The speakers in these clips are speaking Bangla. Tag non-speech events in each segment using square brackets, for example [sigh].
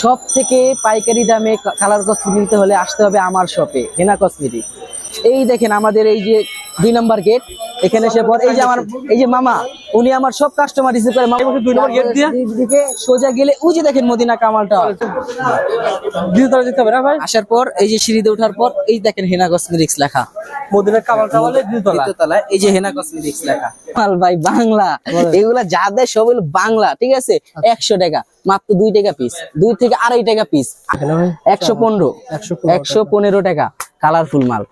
সব থেকে পাইকারি দামে কালার কসমেটিক নিতে হলে আসতে হবে আমার শপে হেনা কসমেটিক এই দেখেন আমাদের এই যে দুই নম্বর গেট এখানে এসে পর এই যে আমার এই যে মামা উনি আমার সব কাস্টমার রিসিভ করে। দুই নম্বর দিয়ে? দিকে সোজা গেলে ওই যে দেখেন মদিনা কামালটা। দ্বিতীয়তলা যেতে হবে না ভাই? আসার পর এই যে সিঁড়িতে ওঠার পর এই দেখেন হেনা কসমেটিক্স লেখা। মদিনার কামাল কামালে দ্বিতীয়তলা তলায় এই যে হেনা কসমেটিক্স লেখা। মাল ভাই বাংলা। এগুলা যা দেয় সব বাংলা ঠিক আছে? একশো টাকা মাত্র দুই টাকা পিস দুই থেকে আড়াই টাকা পিস এখানে ভাই একশো পনেরো। একশো একশো পনেরো টাকা কালারফুল মাল।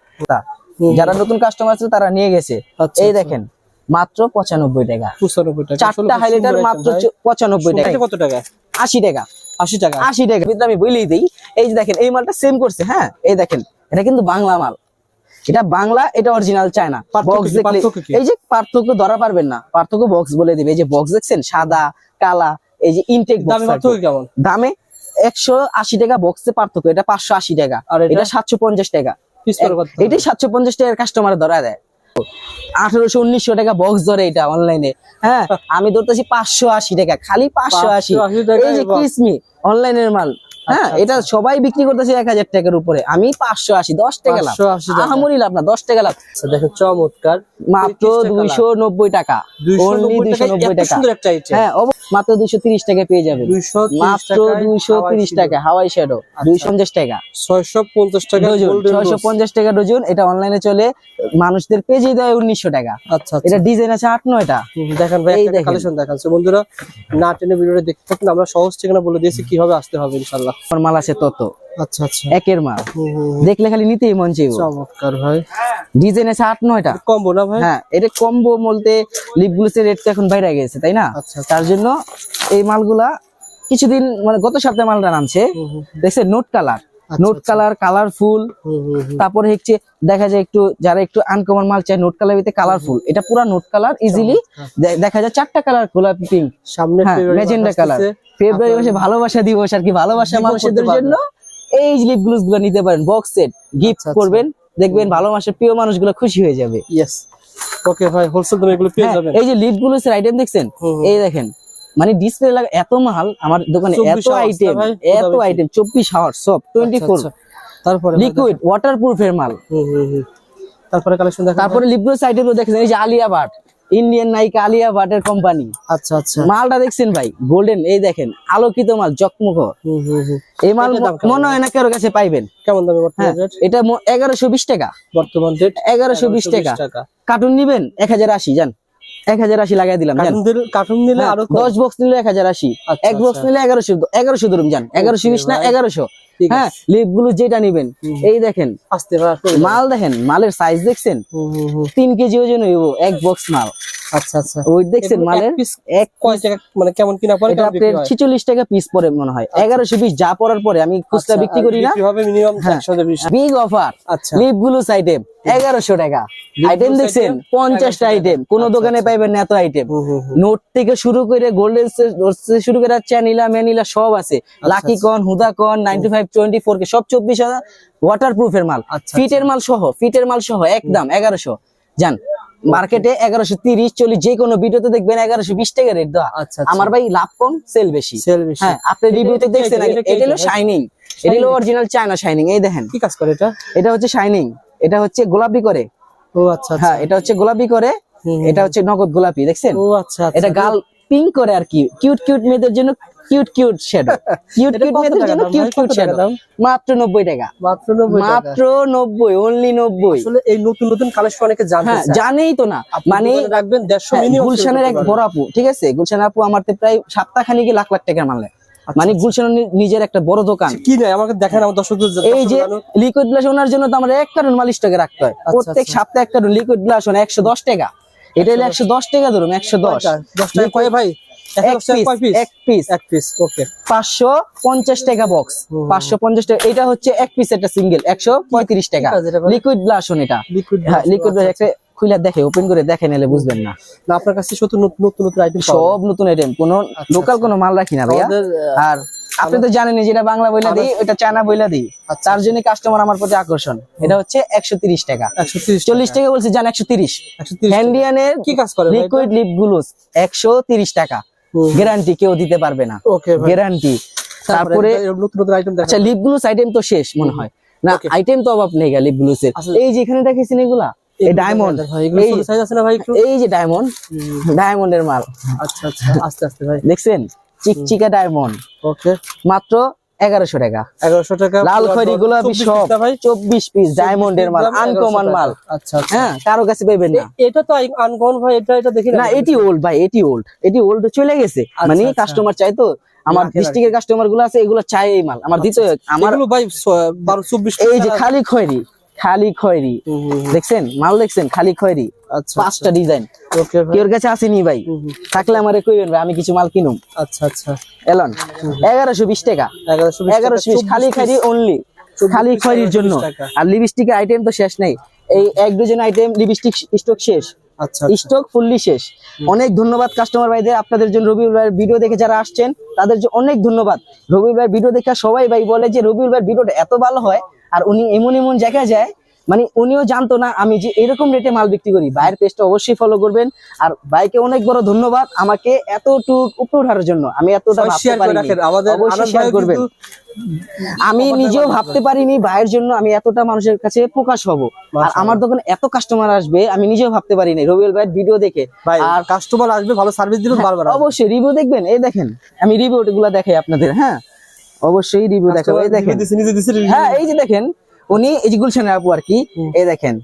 যারা নতুন কাস্টমার আছে তারা নিয়ে গেছে। আচ্ছা, এই আচ্ছা। দেখেন মাত্র পঁচানব্বই টাকা। পঁচানব্বই টাকা চারটা হাইলাইটার মাত্র পঁচানব্বই টাকা। কত টাকা? আশি টাকা। আশি টাকা। আশি টাকা। আমি বলেই দিই এই যে দেখেন এই মালটা সেম করছে হ্যাঁ? এই দেখেন এটা কিন্তু বাংলা মাল। এটা বাংলা এটা অরিজিনাল চায়না বক্স দেখলে এই যে পার্থক্য ধরা পারবেন না। পার্থক্য বক্স বলে দিবে। এই যে বক্স দেখছেন? সাদা কালা এই যে ইনটেক দামি কেমন? দামে একশো আশি টাকা বক্সে পার্থক্য। এটা পাঁচশো আশি টাকা। আর এটা? সাতশো পঞ্চাশ টাকা। এটাই সাতশো পঞ্চাশ টাকার কাস্টমার ধরা দেয়। আঠারোশো উনিশশো টাকা বক্স ধরে এটা অনলাইনে হ্যাঁ [laughs] আমি ধরতেছি পাঁচশো আশি টাকা। খালি পাঁচশো আশি। 580 এই যে। কিসমি অনলাইনের মাল। হ্যাঁ আচ্ছা, এটা সবাই বিক্রি করতেছে এক হাজার টাকার উপরে। আমি পাঁচশো আশি দশ টাকা লাভ। 580 টাকা। আহামরি লাভ না দশ টাকা লাভ। আচ্ছা দেখেন চমৎকার। মাত্র দুইশো নব্বই টাকা। Only 290 টাকায় 290 এত টাকা। সুন্দর একটা item। হ্যাঁ মাত্র দুইশো তিরিশ টাকা পেয়ে 230 মাত্র দুইশো তিরিশ টাকা হাওয়াই শ্যাডো দুইশো পঞ্চাশ টাকা। 650 টাকা ডজন ছয়শো পঞ্চাশ টাকা ডজন। এটা অনলাইনে চলে মানুষদের পেজে দেয় উনিশশো টাকা। আচ্ছা আচ্ছা। এটা ডিজাইন আছে আট নয়টা। দেখেন ভাই কালেকশন দেখান। বন্ধুরা না টেনে ভিডিওটা দেখতে থাকুন। আমরা সহজ ঠিকানা বলে দিয়েছি কীভাবে আসতে হবে ইনশাআল্লাহ। আমার মাল আছে তত। আচ্ছা আচ্ছা। একের মাল। দেখলে খালি নিতেই মন চাইব। চমৎকার ভাই। ডিজাইন আছে আট নয়টা। কম্বো না ভাই? হ্যাঁ এটা কম্বো বলতে রেট তো এখন বাইরে গেছে তাই না? আচ্ছা তার জন্য এই মালগুলা কিছুদিন মানে গত সপ্তাহে মালটা নামছে। দেখছে nude colour nude colour colourful. তারপরে হচ্ছে দেখা যায় একটু যারা একটু আনকমন মাল চায় নোট কালার ভিতরে কালারফুল এটা পুরো নোট কালার ইজিলি দেখা যায় চারটা কালার গোলাপি পিঙ্ক সামনে ম্যাজেন্ডা কালার ফেব্রুয়ারি মাসে ভালোবাসা দিবস আর কি ভালোবাসা মানুষদের জন্য এই লিপ গ্লুসগুলো নিতে পারেন বক্স সেট গিফট। করবেন দেখবেন ভালোবাসার প্রিয় মানুষগুলো খুশি হয়ে যাবে। ইয়েস ওকে ভাই হোলসেল দামে এগুলো পেয়ে হ্যাঁ, যাবেন। এই যে লিপ গ্লুসের আইটেম দেখছেন। এই দেখেন মানে ডিসপ্লে লাগা এত মাল আমার দোকানে এত আইটেম এত আইটেম চব্বিশ আওয়ার সব টোয়েন্টি ফোর আচ্ছা, আচ্ছা। তারপরে লিকুইড ওয়াটার প্রুফের মাল। দেখেন। তারপরে কালেকশন দেখান। তারপরে গ্লুস আইটেম দেখেছেন এই যে আলিয়া ভাট ইন্ডিয়ান নায়িকা আলিয়া ভাটের কোম্পানি আচ্ছা আচ্ছা। মালটা দেখছেন ভাই গোল্ডেন এই দেখেন আলোকিত মাল জকমক হুম, হুম, হুম। এই মাল? মনে হয় না কারও কাছে পাইবেন। কেমন দামে হ্যাঁ এটা এগারোশো বিশ টাকা। বর্তমান রেট এগারোশো বিশ টাকা। কার্টুন নিবেন? এক হাজার আশি যান। এক হাজার আশি লাগাই দিলাম কার্টুন নিলে হ্যাঁ, আরও দশ বক্স নিলে এক হাজার আশি আচ্ছা, এক বক্স আচ্ছা। নিলে এগারোশো এগারোশো ধরুন যান এগারোশো বিশ না। এগারোশো হ্যাঁ লিপগুলো যেটা নিবেন এই দেখেন। মাল দেখেন মালের সাইজ দেখছেন। তিন কেজি ওজন হইব এক বক্স মাল। আচ্ছা আচ্ছা। ওই দেখছেন মালের এক কয় টাকা মানে কেমন কিনা পরে এটা আপনার? ছিচল্লিশ টাকা পিস মনে হয়। যা পড়ার পরে আমি খুচরা আচ্ছা, বিক্রি করি না। হবে মিনিমাম হ্যাঁ। বিগ অফার আচ্ছা। লিপ এগারোশো টাকা। আইটেম দেখছেন? আইটেম কোন আচ্ছা, দোকানে আচ্ছা। পাইবেন না এত আইটেম। নোট থেকে শুরু করে গোল্ডেন শুরু করে চ্যানিলা ম্যানিলা সব আছে। লাকি কন হুদা কন নাইনটি ফাইভ টোয়েন্টি ফোর কে সব চব্বিশ হাজার ওয়াটার প্রুফের মাল। আচ্ছা, ফিটের মাল সহ ফিটের মাল সহ একদম এগারোশো। যান মার্কেটে এগারোশো তিরিশ চল্লিশ যে কোনো ভিডিওতে দেখবেন এগারোশো বিশ টাকা রেট দেওয়া। আচ্ছা, আচ্ছা। আমার ভাই লাভ কম সেল বেশি। সেল বেশি। হ্যাঁ আপনি রিভিউতে দেখছেন এটা হলো শাইনিং এটা হলো অরিজিনাল চায়না শাইনিং এই দেখেন। কি কাজ করে এটা? এটা হচ্ছে শাইনিং এটা হচ্ছে গোলাপি করে। ও আচ্ছা আচ্ছা। হ্যাঁ এটা হচ্ছে গোলাপি করে। এটা হচ্ছে নগদ গোলাপি দেখছেন? ও আচ্ছা আচ্ছা। এটা গাল পিঙ্ক করে আর কি। কিউট কিউট মেয়েদের জন্য cute cute shadow cute cute মেয়েদের জন্য কিউট কিউট টাকা? মাত্র নব্বই টাকা। মাত্র নব্বই টাকা। মাত্র নব্বই অনলি নব্বই। আসলে এই নতুন নতুন কালেকশন অনেকে হ্যাঁ জানেই তো না। মানে রাখবেন দেড়শো হ্যাঁ, মিনিমাম গুলশানের এক বড় আপু ঠিক আছে? গুলশান আপু আমারতে প্রায় সপ্তাহ খানিকে লাখ লাখ টাকার মাল নেয়। আচ্ছা, মানে গুলশানের নি- নিজের একটা বড় দোকান। কি নেয়? আমাকে দেখেন আমার দর্শকদের এই যে লিকুইড ব্লাশ ওনার জন্য তো আমার এক কার্টন মালিশ স্টকে রাখতে হয়। প্রত্যেক আচ্ছা। সপ্তাহে এক কার্টন লিকুইড ব্লাশ ওনা একশো দশ টাকা। এটা হলো একশো দশ। টাকা ধরুন একশো দশ। কয়টা? দশ টাকা কয় ভাই? পাঁচশো পঞ্চাশ টাকা বক্স পাঁচশো পঞ্চাশ টাকা। এটা হচ্ছে এক পিস একটা সিঙ্গেল একশো পঁয়ত্রিশ টাকা? লিকুইড ব্লাশন এটা লিকুইড হ্যাঁ লিকুইড একটা খুলে দেখে ওপেন করে দেখে নিলে বুঝবেন না। না আপনার কাছে শুধু নতুন নতুন নতুন আইটেম সব নতুন আইটেম কোন লোকাল কোনো মাল রাখি না ভাইয়া। আর আপনি তো জানেনই যেটা বাংলা বইলা দিই ওটা চায়না বইলা দিই। আচ্ছা। তার জন্য কাস্টমার আমার প্রতি আকর্ষণ। এটা হচ্ছে একশো তিরিশ টাকা। একশো তিরিশ চল্লিশ টাকা বলছি জান একশো তিরিশ। একশো তিরিশ হ্যান্ডিয়ানের কি কাজ করে লিকুইড লিপ গ্লুস একশো তিরিশ টাকা। হুম। গ্যারান্টি কেউ দিতে পারবে না। গ্যারান্টি তারপরে আচ্ছা লিপ গ্লুস আইটেম তো শেষ মনে হয়। না আইটেম তো অভাব নেই লিপ গ্লুস এর। আসলে- এই যে এখানে দেখেছেন এগুলা? এই ডায়মন্ড এই যে ডায়মন্ড ডায়মন্ডের মাল। আচ্ছা আচ্ছা আস্তে আস্তে ভাই। দেখছেন? চিকচিকা ডায়মন্ড ওকে মাত্র এগারোশো টাকা। এগারোশো টাকা লাল গোলাপি সব। চব্বিশ পিস ডায়মন্ডের মাল দাম 1100 আনকমন মাল। আচ্ছা আচ্ছা। হ্যাঁ কারও কাছে পাবেন না। এটা তো আনকমন ভাই এটা এটা দেখি না। এটি ওল্ড ভাই এটি ওল্ড এটি ওল্ড চলে গেছে। আচ্ছা, মানে। কাস্টমার চাই তো। আমার ডিস্ট্রিক্টের কাস্টমারগুলো আছে এগুলো চাই এই মাল। আমার দিতে আমার ভাই বারো চব্বিশ এই যে খালি খয়েরি খালি খয়েরি। দেখছেন? মাল দেখছেন? খালি খয়েরি। আচ্ছা পাঁচটা ডিজাইন ওকে ভাই। কেউর কাছে আসেনি ভাই। থাকলে আমারে কইবেন ভাই আমি কিছু মাল কিনুম। আচ্ছা আচ্ছা। এলন এগারোশো বিশ টাকা। এগারোশো বিশ খালি খালি অনলি খালি খয়েরির জন্য। 120 টাকা। আর লিপস্টিকের আইটেম তো শেষ নেই। এই এক ডজন আইটেম লিপস্টিক স্টক শেষ। আচ্ছা আচ্ছা। স্টক ফুললি শেষ। অনেক ধন্যবাদ কাস্টমার ভাইদের। আপনাদের জন্য রবিউল ভাইয়ের ভিডিও দেখে যারা আসছেন তাদের জন্য অনেক ধন্যবাদ। রবিউল ভাইয়ের ভিডিও দেখে সবাই ভাই বলে যে রবিউল ভাইয়ের ভিডিওটা এত ভালো হয় আর উনি এমন এমন জায়গায় যায় মানে উনিও জানতো না আমি যে এরকম রেটে মাল বিক্রি করি। ভাইয়ের পেজটা অবশ্যই ফলো করবেন। আর ভাইকে অনেক বড় ধন্যবাদ আমাকে এতটুক উপরে ওঠার জন্য। আমি এতটা করবেন। আমি নিজেও ভাবতে পারিনি ভাইয়ের জন্য আমি এতটা মানুষের কাছে প্রকাশ হব আর আমার দোকানে এত কাস্টমার আসবে আমি নিজেও ভাবতে পারিনি। রবিউল ভাইয়ের ভিডিও দেখে। আর আর কাস্টমার আসবে ভালো সার্ভিস দিবেন বারবার অবশ্যই রিভিউ দেখবেন। এই দেখেন আমি রিভিউ গুলা দেখাই আপনাদের হ্যাঁ? অবশ্যই রিভিউ দেখাবো। এই দেখেন। হ্যাঁ এই যে দেখেন উনি এই যে গুলশানের আপু আর কি এই দেখেন।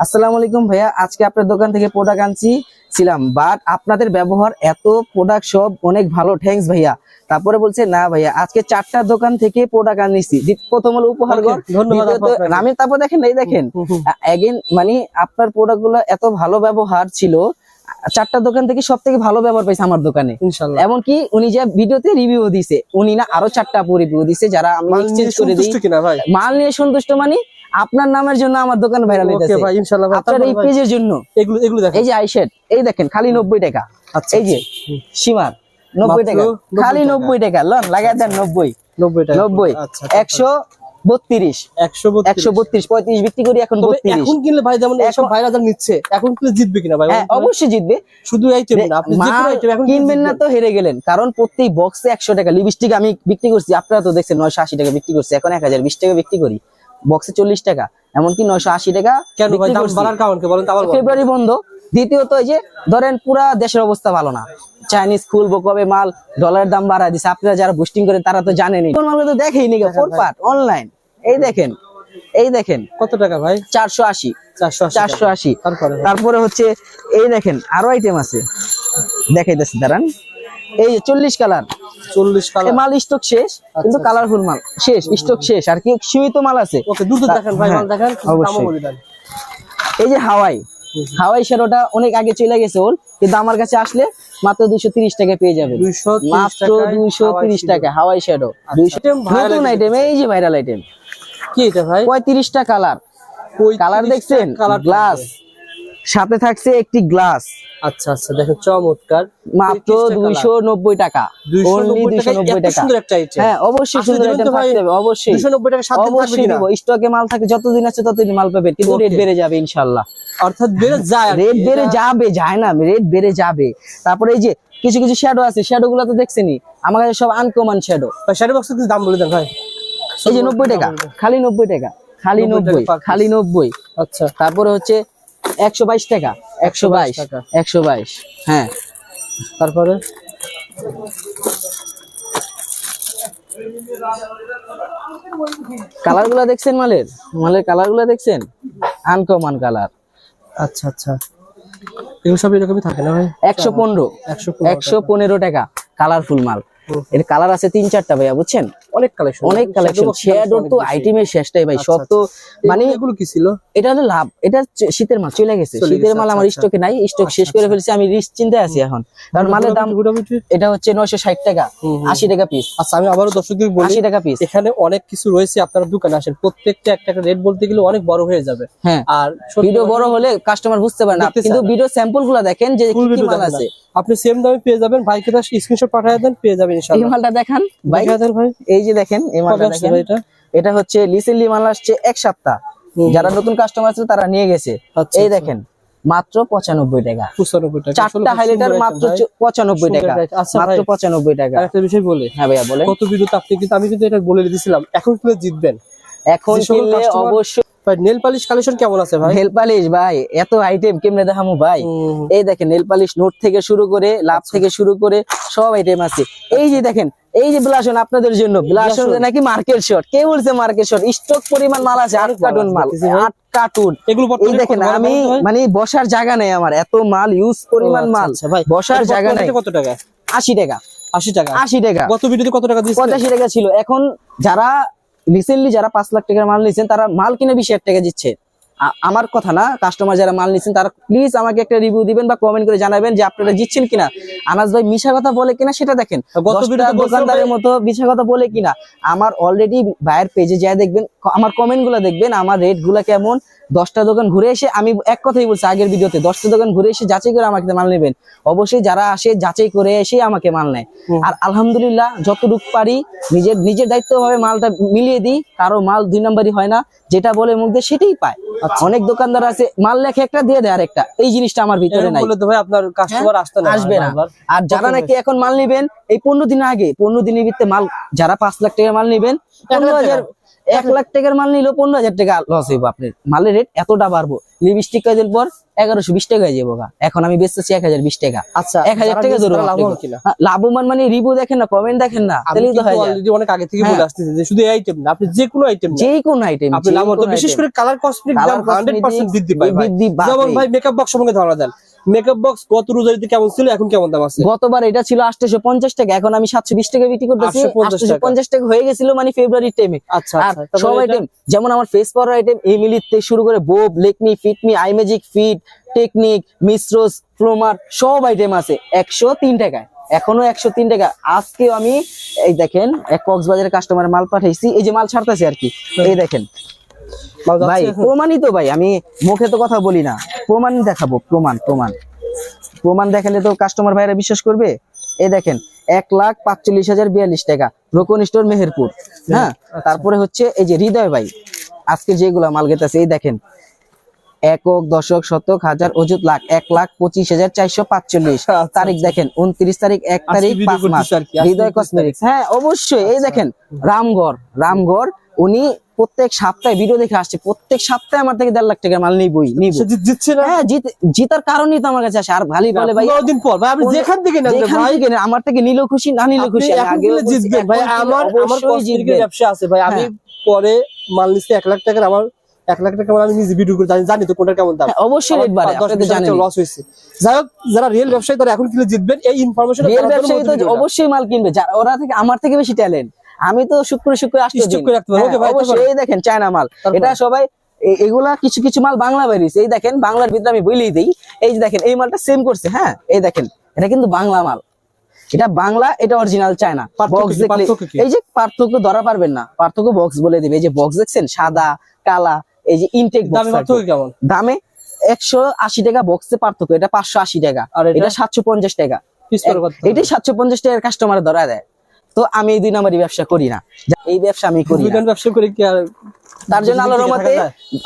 আসসালামু আলাইকুম ভাইয়া আজকে আপনার দোকান থেকে প্রোডাক্ট আনছি ছিলাম। বাট আপনাদের ব্যবহার এত প্রোডাক্ট সব অনেক ভালো থ্যাঙ্কস ভাইয়া। তারপরে বলছে না ভাইয়া আজকে চারটা দোকান থেকে প্রোডাক্ট আনিছি। প্রথম হলো উপহার। আমি তারপর দেখেন এই দেখেন। এগেন মানে আপনার প্রোডাক্টগুলো এত ভালো ব্যবহার ছিল চারটা দোকান থেকে সব থেকে ভালো ব্যবহার পাইছে আমার দোকানে। এমনকি উনি যে ভিডিওতে রিভিউ দিছে উনি না আরও চারটা আপু রিভিউ দিছে যারা মাল নিয়ে করে দিই। সন্তুষ্ট মাল নিয়ে সন্তুষ্ট মানে আপনার নামের জন্য আমার দোকান ভাইরাল হইতেছে। ভাই ইনশাআল্লাহ আপনার এই পেজের জন্য। এগুলো এগুলো দেখেন। এই যে আইশেড এই দেখেন খালি নব্বই টাকা। আচ্ছা এই যে সীমার নব্বই মাত্র টাকা। খালি টাকা। নব্বই টাকা লন লাগাই দেন নব্বই। নব্বই টাকা। নব্বই। আচ্ছা। একশো বত্রিশ। একশো বত্রিশ। পঁয়ত্রিশ বিক্রি করি এখন এখন কিনলে ভাই যেমন এখন- ভাইরা যা নিচ্ছে এখন কিনলে জিতবে কিনা ভাই? হ্যাঁ? অবশ্যই জিতবে। শুধু কিনবেন না তো হেরে গেলেন কারণ প্রত্যেক বক্সে একশো টাকা। লিপস্টিক আমি বিক্রি করছি আপনারা তো দেখছেন নয়শো আশি টাকা বিক্রি করছি এখন এক হাজার বিশ টাকা বিক্রি করি। বক্সে চল্লিশ টাকা এমনকি নয়শো আশি টাকা। ফেব্রুয়ারি বন্ধ দ্বিতীয়ত এই যে ধরেন পুরা দেশের অবস্থা ভালো না। চাইনিজ খুলবো কবে মাল ডলারের দাম বাড়া দিচ্ছে আপনারা যারা বুস্টিং করে তারা তো জানেনি তো দেখেই নি অনলাইন এই দেখেন এই দেখেন কত টাকা ভাই? চারশো আশি। চারশো আশি তারপরে হচ্ছে? এই দেখেন আরও আইটেম আছে। দেখাই দেখাইতেছি দাঁড়ান। এই যে চল্লিশ কালার। চল্লিশ কালার। মাল স্টক শেষ কিন্তু আচ্ছা। কালারফুল মাল। শেষ স্টক শেষ। আর কি সীমিত মাল আছে। হ্যাঁ, এই যে হাওয়াই। হাওয়াই শ্যাডোটা অনেক আগে চলে গেছে ওর কিন্তু আমার কাছে আসলে মাত্র দুইশো তিরিশ টাকা পেয়ে যাবেন। 230 মাত্র দুইশো তিরিশ টাকা হাওয়াই শ্যাডো দুইশো নতুন আইটেম এই যে ভাইরাল আইটেম কি এটা ভাই? পঁয়ত্রিশটা কালার। কালার দেখছেন? গ্লাস। সাথে থাকছে একটি গ্লাস। আচ্ছা আচ্ছা দেখেন চমৎকার। মাত্র 35 দুইশো নব্বই টাকা। 290 দুইশো টাকায় নব্বই এত টাকা। সুন্দর একটা item। হ্যাঁ অবশ্যই সুন্দর আইটেম থাকতে হবে অবশ্যই। 290 টাকা সাত থাকবে কিনা? স্টকে মাল থাকে যতদিন আছে ততদিন মাল কিন্তু রেট বেড়ে যাবে ইনশাল্লাহ অর্থাৎ বেড়ে যায় রেট বেড়ে যাবে যায় না রেট বেড়ে যাবে। তারপরে এই যে কিছু কিছু শ্যাডো আছে শ্যাডো গুলো তো দেখছেনি আমার কাছে সব আনকমন শ্যাডো শ্যাডো বক্সের কিছু দাম বলে দেন ভাই। এই যে নব্বই টাকা খালি নব্বই টাকা খালি 90 নব্বই খালি নব্বই। আচ্ছা। তারপরে হচ্ছে একশো বাইশ টাকা একশো বাইশ। একশো বাইশ হ্যাঁ। তারপরে? কালারগুলা দেখছেন মালের? মালের কালারগুলা দেখছেন? Uncommon colour. আচ্ছা আচ্ছা। এগুলো সব এরকমই থাকে না ভাই? একশো পনেরো একশো পনেরো টাকা কালারফুল মাল। এর কালার আছে তিন চারটা ভাইয়া বুঝছেন? অনেক কালেকশন অনেক কালেকশন শেয়ারডোর তো আইটেমের শেষটাই ভাই সব তো মানে এগুলো কি ছিল? এটা হলো লাভ এটা শীতের মাল চলে গেছে। শীতের মাল আচ্ছা, আমার আচ্ছা। স্টকে নাই স্টক শেষ করে ফেলছি আমি রিস্ক চিন্তায় আছি এখন। কারণ মালের দাম এটা হচ্ছে নয়শো ষাট টাকা হুম, হুম। আশি টাকা পিস আচ্ছা আমি আবারও দর্শকদের বলি আশি টাকা পিস এখানে অনেক কিছু রয়েছে আপনারা দোকানে আসেন প্রত্যেকটা একটা রেট বলতে গেলে অনেক বড় হয়ে যাবে। হ্যাঁ। আর ভিডিও বড় হলে কাস্টমার বুঝতে পারে না কিন্তু ভিডিও স্যাম্পলগুলো দেখেন যে কি মাল আছে। আপনি সেম দামে পেয়ে যাবেন। ভাইকে তার স্ক্রিনশট পাঠিয়ে দেন পেয়ে যাবেন এই ইনশাআল্লাহ মালটা দেখান ভাই। ভাই। এই যে দেখেন এই মালটা দেখেন। এটা? এটা হচ্ছে রিসেন্টলি মাল আসছে এক সপ্তাহ। যারা নতুন কাস্টমার আছে তারা নিয়ে গেছে। আচ্ছা, এই আচ্ছা। দেখেন মাত্র পঁচানব্বই টাকা। পঁচানব্বই টাকা। চারটা হাইলাইটার মাত্র পঁচানব্বই টাকা। আচ্ছা মাত্র ভাই। পঁচানব্বই টাকা। আরেকটা বিষয় বলে। হ্যাঁ ভাইয়া বলেন। কত ভিডিওতে আপনি কিন্তু আমি কিন্তু এটা বলে দিয়েছিলাম এখন কিন্তু জিতবেন এখন কিনলে অবশ্যই ভাই নেল পালিশ কালেকশন কেমন আছে ভাই? নেল পালিশ ভাই এত আইটেম কেমনে দেখামু ভাই? এই দেখেন নেল পালিশ নোট থেকে শুরু করে লাভ আচ্ছা। থেকে শুরু করে সব আইটেম আছে। এই যে দেখেন এই যে ব্লাশন আপনাদের জন্য ব্লাশন নাকি মার্কেট শট কে বলছে মার্কেট শট স্টক পরিমাণ মাল আছে আট কার্টুন মাল আট কার্টুন এগুলো দেখেন আমি মানে বসার জায়গা নেই আমার এত মাল ইউজ পরিমাণ আচ্ছা, মাল। আচ্ছা ভাই। বসার জায়গা নাই। কত টাকা? আশি টাকা। আশি টাকা? আশি টাকা। গত ভিডিওতে কত টাকা পঁচাশি টাকা ছিল। এখন যারা রিসেন্টলি যারা পাঁচ লাখ টাকার মাল নিচ্ছেন তারা মাল কিনে বিশ হাজার টাকা দিচ্ছে। আমার কথা না কাস্টমার যারা মাল নিচ্ছেন তারা প্লিজ আমাকে একটা রিভিউ দিবেন বা কমেন্ট করে জানাবেন যে আপনারা দিচ্ছেন কিনা। আনাজ ভাই মিশা কথা বলে কিনা সেটা দেখেন। বলছিলাম দোকানদারের মতো মিশা কথা বলে কিনা। আমার অলরেডি ভাইয়ের পেজে যা দেখবেন আমার কমেন্টগুলা দেখবেন আমার রেটগুলা কেমন দশটা দোকান ঘুরে এসে আমি এক কথাই বলছি আগের ভিডিওতে দশটা দোকান ঘুরে এসে যাচাই করে আমাকে মাল নেবেন। অবশ্যই যারা আসে যাচাই করে এসে আমাকে মাল নেয়। আর আলহামদুলিল্লাহ যতটুক পারি নিজের নিজের দায়িত্ব ভাবে মালটা মিলিয়ে দিই কারও মাল দুই নম্বরই হয় না যেটা বলে মুখ দিয়ে সেটাই পায়। আচ্ছা। অনেক দোকানদার আছে মাল লেখে একটা দিয়ে দেয় আরেকটা এই জিনিসটা আমার ভিতরে নাই। বলে তো ভাই আপনার কাস্টমার আসতে না আসবে না। আর যারা নাকি এখন মাল নিবেন এই পনেরো দিন আগে পনেরো দিনের ভিত্তে মাল যারা পাঁচ লাখ টাকা মাল নেবেন পনেরো হাজার এক লাখ টাকার মাল নিলেও পনেরো হাজার টাকা লস হইব আপনার। মালের রেট এতটা বাড়বো। লিপস্টিক কয়েকদিন পর? এগারোশো বিশ টাকা যাব। এখন আমি বেচতেছি এক হাজার বিশ টাকা। আচ্ছা এক হাজার টাকা লাভবান কিনা? হ্যাঁ, লাভবান মানে রিভিউ দেখেন না কমেন্ট দেখেন না অলরেডি অনেক আগে থেকে বলে হ্যাঁ। আসতেছি যে শুধু আইটেম না আপনি যে কোনো আইটেম যে কোন আইটেম আপনি লাভবান। বিশেষ করে কালার কসমেটিক দাম Colour 100% বৃদ্ধি পায় ভাই। বৃদ্ধি যেমন ভাই মেকআপ বক্স সম্পর্কে ধরা দেন। মেকআপ বক্স গত রোজারিতে কেমন ছিল? এখন কেমন দাম আছে? গতবার এটা ছিল আটশো পঞ্চাশ টাকা এখন আমি সাতশো বিশ টাকা বিক্রি করতেছি 850 টাকা। হয়ে গেছিল মানে ফেব্রুয়ারির টাইমে আচ্ছা আচ্ছা। সব আইটেম যেমন আমার ফেস পাওয়ার আইটেম এমিলি থেকে শুরু করে বোব লেকমি ফিটমি আইমেজিক ফিট টেকনিক মিশ্রোস ফ্লোমার সব আইটেম আছে। একশো তিন টাকায়। এখনও একশো তিন টাকা। আজকে আমি এই দেখেন এক কক্সবাজারের কাস্টমার মাল পাঠাইছি। এই যে মাল ছাড়তেছে আর কি। এই দেখেন মাল যাচ্ছে ভাই? প্রমাণই তো ভাই আমি মুখে তো কথা বলি না। প্রমাণ দেখাবো প্রমাণ প্রমাণ। প্রমাণ দেখালে তো কাস্টমার ভাইরা বিশ্বাস করবে। এই দেখেন এক লাখ পাঁচচল্লিশ হাজার বিয়াল্লিশ টাকা রোকন স্টোর মেহেরপুর হ্যাঁ? তারপরে হচ্ছে এই যে হৃদয় ভাই আজকে যেগুলা মাল গেতেছে এই দেখেন একক দশক শতক হাজার অযুত লাখ এক লাখ পঁচিশ হাজার চারশো পাঁচচল্লিশ। আচ্ছা, তারিখ দেখেন উনত্রিশ তারিখ এক তারিখ পাঁচ মাস। হৃদয় 29 কসমেটিক্স হ্যাঁ অবশ্যই এই দেখেন রামগড় রামগড় উনি প্রত্যেক সপ্তাহে ভিডিও দেখে আসছে। প্রত্যেক সপ্তাহে আমার থেকে দেড় লাখ টাকার মাল নিবই নিব জিত- জিতছে না? হ্যাঁ জিতার কারণেই তো আমার কাছে আসে। আর ভালোই বলে ভাই দিন পর ভাই আপনি যেখান থেকে না ভাই আমার থেকে নিলেও খুশি না নিলেও আপনি খুশি জিতবেন। ভাই আমার আমার ব্যবসা আছে। ভাই আমি হ্যাঁ। পরে মাল নিচ্ছি এক লাখ টাকার আমার এক লাখ টাকা আমি নিজে ভিডিও করে। জানি জানি তো কোনটা কেমন দাম। হ্যাঁ, অবশ্যই রেট বাড়ে জানেন লস হয়েছে। যাই হোক যারা রিয়েল ব্যবসায়ী তারা এখন কিনলে জিতবেন। এই ইনফরমেশন রিয়েল ব্যবসায়ী তো অবশ্যই মাল কিনবে। যারা ওরা থেকে আমার থেকে বেশি ট্যালেন্ট আমি তো শুক্র শুক্র আসতে। হ্যাঁ, অবশ্যই এই দেখেন চায়না মাল। এটা সবাই এগুলা কিছু কিছু মাল বাংলা বেরিয়েছে। এই দেখেন বাংলার ভিতরে আমি বলেই দিই এই যে দেখেন এই মালটা সেম করছে হ্যাঁ? এই দেখেন এটা কিন্তু বাংলা মাল। এটা বাংলা এটা অরিজিনাল চায়না। বক্স দেখলে এই যে পার্থক্য ধরা পারবেন না। পার্থক্য বক্স বলে দিবে। এই যে বক্স দেখছেন? সাদা কালা এই যে ইনটেক দামে কেমন? দামে একশো আশি টাকা বক্সে পার্থক্য। এটা পাঁচশো আশি টাকা। আর এটা? সাতশো পঞ্চাশ টাকা। এটাই সাতশো পঞ্চাশ টাকার কাস্টমার ধরা দেয়। তো আমি এই দুই নম্বরই ব্যবসা করি না। এই ব্যবসা আমি করি ব্যবসা করে কি আর তার জন্য টিকে রহমতে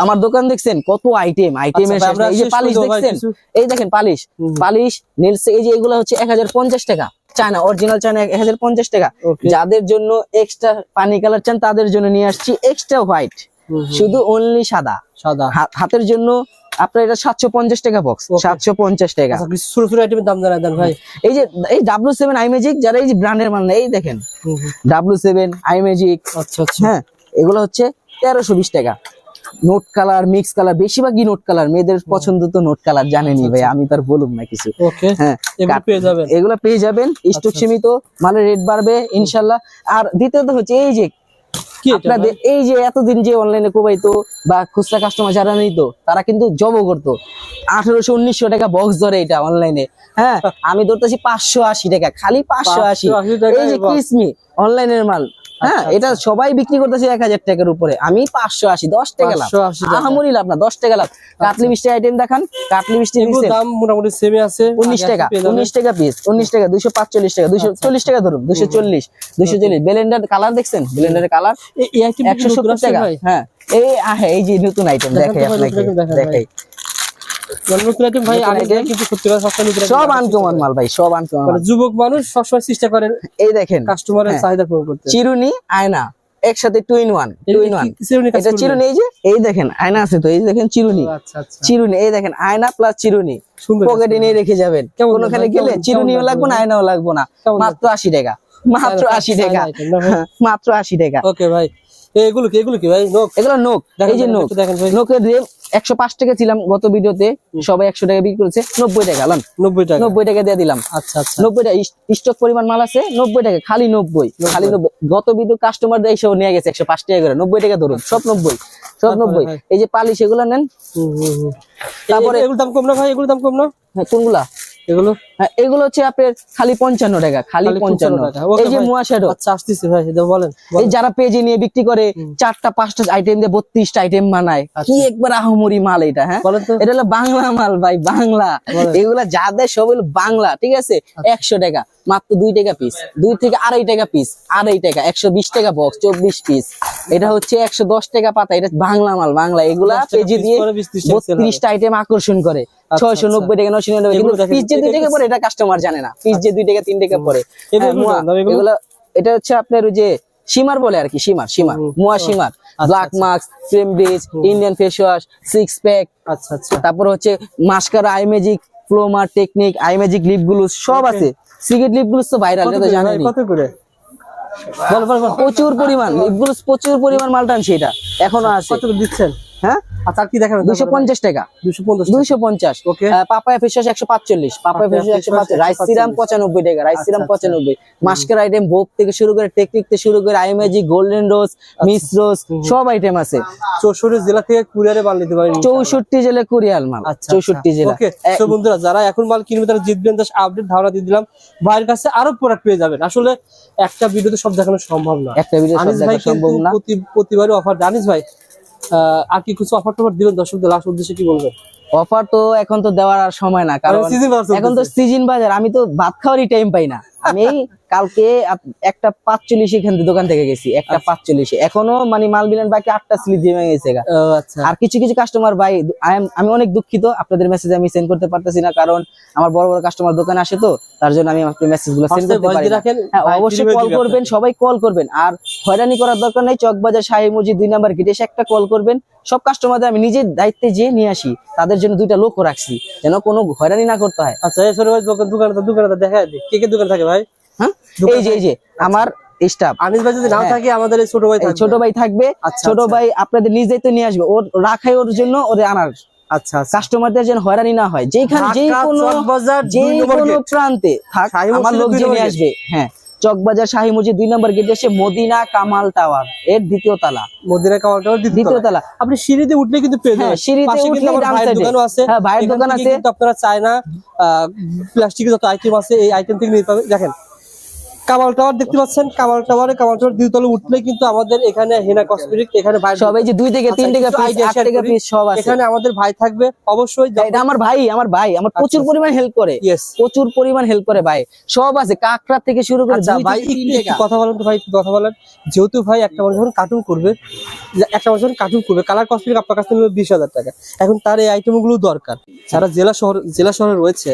আমার দোকান দেখছেন কত আইটেম আইটেমের আচ্ছা, এই যে পালিশ দেখছেন? এই দেখেন পালিশ। পালিশ নীলস এই যে এগুলো হচ্ছে এক হাজার পঞ্চাশ টাকা। চায়না অরিজিনাল চায়না এক হাজার পঞ্চাশ টাকা। যাদের জন্য এক্সট্রা পানি কালার চান তাদের জন্য নিয়ে আসছি এক্সট্রা হোয়াইট। শুধু অনলি সাদা। সাদা। হাতের জন্য আপনার এটা সাতশো পঞ্চাশ টাকা বক্স সাতশো পঞ্চাশ টাকা। আচ্ছা ছোট ছোট আইটেমের দাম জানাই দেন ভাই। এই যে এই ডাব্লিউ সেভেন আইমেজিক যারা এই যে ব্র্যান্ডের মাল এই দেখেন। ডাব্লিউ সেভেন আইমেজিক আচ্ছা আচ্ছা। হ্যাঁ এগুলো হচ্ছে তেরোশো বিশ টাকা। নোট কালার মিক্স কালার বেশিরভাগই নোট কালার মেয়েদের পছন্দ তো নোট কালার জানেনি ভাই আমি তার বলুম না কিছু। ওকে হ্যাঁ এগুলো পেয়ে যাবেন। এগুলো পেয়ে যাবেন স্টক আচ্ছা। সীমিত মালের রেট বাড়বে ইনশাল্লাহ। আর দ্বিতীয়ত হচ্ছে এই যে আপনাদের এই যে এতদিন যে অনলাইনে কোবাইতো বা খুচরা কাস্টমার যারা নিত তারা কিন্তু জব করতো। আঠারোশো উনিশশো টাকা বক্স ধরে এটা অনলাইনে হ্যাঁ [laughs] আমি ধরতেছি পাঁচশো আশি টাকা খালি পাঁচশো আশি। 580 এই যে কিসমি অনলাইনের মাল। হ্যাঁ আচ্ছা, এটা সবাই বিক্রি করতেছে এক হাজার টাকার উপরে। আমি পাঁচশো আশি দশ টাকা লাভ। 580 আহামরি লাভ না দশ টাকা লাভ। কাটলি মিষ্টি আইটেম দেখান। কাটলি মিষ্টি দাম মোটামুটি সেমে আছে। উনিশ টাকা। উনিশ টাকা পিস উনিশ টাকা দুইশো পাঁচচল্লিশ টাকা দুইশো আচ্ছা, চল্লিশ টাকা ধরুন দুইশো চল্লিশ দুইশো চল্লিশ। বেলেন্ডার কালার দেখছেন? বেলেন্ডারের কালার একশো সত্তর টাকা। হ্যাঁ। এই এই যে নতুন আইটেম দেখাই আপনাকে। দেখাই। ভাই। কিন্তু সব আনকমন মাল ভাই সব আনকমন মানে যুবক মানুষ সবসময় চেষ্টা করেন এই দেখেন কাস্টমারের হ্যাঁ। চাহিদা পূরণ করতে। চিরুনি আয়না একসাথে two in one two in one এটা চিরুনি এই যে এই দেখেন আয়না আছে তো এই দেখেন চিরুনি। ও, আচ্ছা আচ্ছা। চিরুনি এই দেখেন আয়না প্লাস চিরুনি। সুন্দর পকেটে নিয়ে রেখে যাবেন। কোনোখানে গেলে চিরুনিও লাগবে না আয়নাও লাগবে না। মাত্র আশি টাকা। [laughs] মাত্র আশি টাকা? মাত্র আশি টাকা। ওকে ভাই। এগুলো কি এগুলো কি ভাই? নোক এগুলো নোক এই যে নোক দেখেন নোকের রেম একশো পাঁচ টাকা ছিলাম গত ভিডিওতে সবাই একশো টাকা বিক্রি করেছে নব্বই টাকা লান নব্বই টাকা। নব্বই টাকা দিয়ে দিলাম। আচ্ছা আচ্ছা। নব্বই টাকা স্টক পরিমাণ মাল আছে নব্বই টাকা খালি নব্বই খালি নব্বই। গত ভিডিও কাস্টমার সব নিয়ে গেছে একশো পাঁচ টাকা করে নব্বই টাকা ধরুন সব নব্বই সব নব্বই ভাই? এই যে পালিশ এগুলো নেন। তারপরে- তারপরে এগুলো দাম কম না ভাই এগুলো দাম কম না? হ্যাঁ, কোনগুলা? এগুলো? হ্যাঁ, এগুলো হচ্ছে আপনার খালি পঞ্চান্ন টাকা খালি পঞ্চান্ন টাকা। এই যে। আচ্ছা আসতেছি ভাই বলেন এই যারা পেজে নিয়ে বিক্রি করে চারটা পাঁচটা আইটেম দিয়ে বত্রিশটা আইটেম বানায় কি একবার আহমরি মাল এটা হ্যাঁ? এটা হলো বাংলা মাল ভাই বাংলা। এগুলা যাদের সব হলো বাংলা ঠিক আছে? একশো টাকা মাত্র দুই টাকা পিস দুই থেকে আড়াই টাকা পিস আড়াই টাকা একশো বিশ টাকা বক্স চব্বিশ পিস এটা হচ্ছে একশো দশ টাকা পাতা এটা বাংলা মাল বাংলা। এগুলা 10 টাকা পেজে দিয়ে করে 20 30 টাকা sell হবে। বত্রিশটা আইটেম আকর্ষণ করে। আচ্ছা, ছয়শো নব্বই টাকা নশো নিরানব্বই কিন্তু পিস যে দুই টাকা পরে এটা কাস্টমার জানে না। পিস যে দুই টাকা তিন টাকা পরে। এগুলো হ্যাঁ, এটা হচ্ছে আপনার ওই যে সীমার বলে আর কি সীমার সীমার হুম, মুয়া সীমার ব্ল্যাক আচ্ছা। Mask cream bleach Indian face wash six pack আচ্ছা আচ্ছা। তারপর হচ্ছে mascara eye magic ফ্লোমার technique eye magic lip glue সব আছে। সিগারেট লিপ গ্লু তো ভাইরাল এটা করে কত করে প্রচুর পরিমাণ প্রচুর পরিমাণ মাল টানছে এটা। এখনও আছে। কত দিচ্ছেন? হ্যাঁ? আচ্ছা আর কি দেখাবেন টাকা. Papaya face wash papaya face wash rice serum 145 পঁচানব্বই টাকা রাইস সিরাম আচ্ছা, আচ্ছা। পঁচানব্বই। মাস্কার আইটেম বোপ থেকে শুরু করে টেকনিক থেকে শুরু করে আই গোল্ডেন রোজ আচ্ছা। মিস রোজ সব আইটেম আছে। চৌষট্টি জেলা থেকে কুরিয়ারে মাল নিতে পারেন জেলে কুরিয়াল মাল আচ্ছা জেলা। ওকে তো বন্ধুরা যারা এখন মাল কিনবে তারা জিতবেন তার আপডেট ধারণা দিয়ে দিলাম। ভাইয়ের কাছে আরও প্রোডাক্ট পেয়ে যাবেন। আসলে একটা ভিডিওতে সব দেখানো সম্ভব না। একটা ভিডিও সব আনিস ভাই দেখা সম্ভব না। প্রতি- প্রতিবারই অফার জানিস ভাই আর কি কিছু অফার টফার দিবেন দর্শকদের? লাস্ট উদ্দেশ্যে কি বলবেন? অফার তো এখন তো দেওয়ার আর সময় না কারণ season এখন তো সিজন বাজার আমি তো ভাত খাওয়ারই টাইম পাই না। আমি কালকে একটা পাঁচচল্লিশ এখান থেকে দোকান থেকে গেছি একটা পাঁচচল্লিশে। এখনও মানে মাল বিলেন বাকি আটটা স্লিপ জমে গেছে আচ্ছা। আর কিছু কিছু কাস্টমার ভাই আমি অনেক দুঃখিত আপনাদের মেসেজ আমি সেন্ড করতে পারতেছি না কারণ আমার বড় বড় কাস্টমার দোকানে আসে তো তার জন্য আমি আপনার মেসেজগুলো সেন্ড করতে পারি দিয়ে হ্যাঁ অবশ্যই কল করবেন সবাই কল করবেন। আর হয়রানি করার দরকার নেই চকবাজার শাহী মসজিদ দুই নাম্বার গেটে এসে একটা কল করবেন। সব কাস্টমারদের আমি নিজের দায়িত্বে যেয়ে নিয়ে আসি তাদের জন্য দুইটা লোকও রাখছি যেন কোনো হয়রানি না করতে হয়। আচ্ছা দোকান দোকানে দেখা দিই। কে কে দোকান থাকে হ্যাঁ? এই যে এই যে আমার স্টাফ। আনিস ভাই যদি না হ্যাঁ। থাকে আমাদের ছোট ভাই থাকবে। ছোট ভাই থাকবে। আচ্ছা, ছোট আচ্ছা। ভাই আপনাদের নিজ দায়িত্ব নিয়ে আসবে। ওর রাখাই ওর জন্য ওরে আনার। আচ্ছা আচ্ছা। কাস্টমারদের যেন হয়রানি না হয়। যেখানে যে কোনো চকবাজার যে কোনো প্রান্তে শাহী আমার লোক দুই যে নম্বর নিয়ে গেট। আসবে। হ্যাঁ। চকবাজার শাহী মসজিদ দুই নম্বর গেটে এসে মদিনা কামাল টাওয়ার এর দ্বিতীয় তলা। মদিনা কাউন্টার দ্বিতীয় দ্বিতীয় তলা। আপনি সিঁড়িতে উঠলে কিন্তু হ্যাঁ, সিঁড়িতে আমার ভাইয়ের দোকানও আছে। হ্যাঁ, ভাইয়ের দোকান আছে। আপনারা চায়না প্লাস্টিকের যত আইটেম আছে এই আইটেম থেকে দেখেন কামাল টাওয়ার দেখতে পাচ্ছেন? কামাল টাওয়ারে কামাল টাওয়ার দ্বিতলে উঠলে কিন্তু আমাদের এখানে হেনা কসমেটিক এখানে ভাই সব এই যে দুই থেকে তিন পিস আট টাকা পিস সব আছে। এখানে আমাদের ভাই থাকবে অবশ্যই এটা আমার ভাই আমার ভাই আমার প্রচুর পরিমাণ হেল্প করে। প্রচুর পরিমাণ হেল্প করে ভাই। সব আছে কাকড়া থেকে শুরু করে আচ্ছা ভাই থেকে। কথা বলেন তো ভাই কথা বলেন। যেহেতু ভাই একটা মানুষ যখন কার্টুন করবে একটা মানুষ যখন কার্টুন করবে কালার কসমেটিক আপনার কাছ থেকে বিশ হাজার টাকা। এখন তার এই আইটেমগুলো দরকার। যারা জেলা শহর জেলা শহরে রয়েছে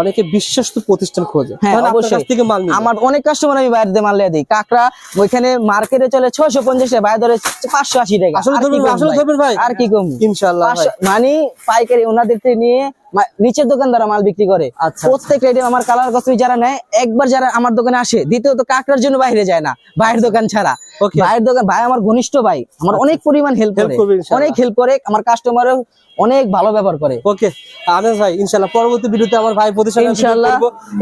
অনেকে বিশ্বস্ত প্রতিষ্ঠান খোঁজে। হ্যাঁ, তাহলে আপনার কাস্টমার আমি বাইরে মাল দিই। কাঁকড়া ওইখানে মার্কেটে চলে ছয়শো পঞ্চাশ টাকা বাইরে ধরে পাঁচশো আশি টাকা। আর কি কম ইনশাল্লাহ পাঁচশো- মানে পাইকারি ওনাদের নিয়ে নিচের দোকানদারা মাল বিক্রি করে। আচ্ছা, প্রত্যেক আইটেম আমার কালার কসমি যারা নেয় একবার যারা আমার দোকানে আসে দ্বিতীয়ত কাকড়ার জন্য বাইরে যায় না বাইরের দোকান ছাড়া. বাইরের দোকান ভাই আমার ঘনিষ্ঠ ভাই আমার অনেক পরিমাণ হেল্প করে। অনেক হেল্প করে আমার কাস্টমারও অনেক ভালো ব্যবহার করে। ওকে আদেশ ভাই ইনশাআল্লাহ পরবর্তী ভিডিওতে আমার ভাই প্রতিষ্ঠান ইনশাআল্লাহ।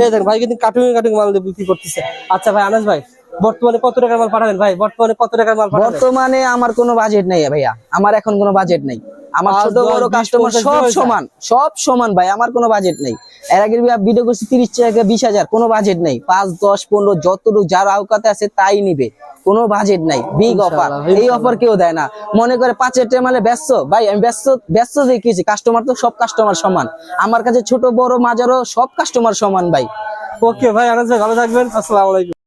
এই দেখেন ভাই কিন্তু কার্টুন কার্টুন মাল বিক্রি করতেছে। আচ্ছা ভাই আনাস ভাই বর্তমানে কত টাকার মাল পাঠাবেন? ভাই বর্তমানে কত টাকার মাল বর্তমানে আমার কোনো বাজেট নেই ভাইয়া। আমার এখন কোনো বাজেট নেই। আমার ছোট বড় কাস্টমার সব সমান সব সমান ভাই আমার কোনো বাজেট নেই। এর আগে ভিডিও করছি তিরিশ টাকা বিশ হাজার কোনো বাজেট নেই। পাঁচ দশ পনেরো যতটুকু যার আওকাতে আছে তাই নিবে। কোনো বাজেট নাই বিগ অফার এই অফার কেউ দেয় না। মনে করে পাঁচের টেমালে ব্যস্ত। ভাই আমি ব্যস্ত ব্যস্ত দেখিয়েছি কাস্টমার তো সব কাস্টমার সমান। আমার কাছে ছোট বড় মাজারও সব কাস্টমার সমান ভাই। ওকে ভাই ভাই ভালো থাকবেন। আসসালামু আলাইকুম।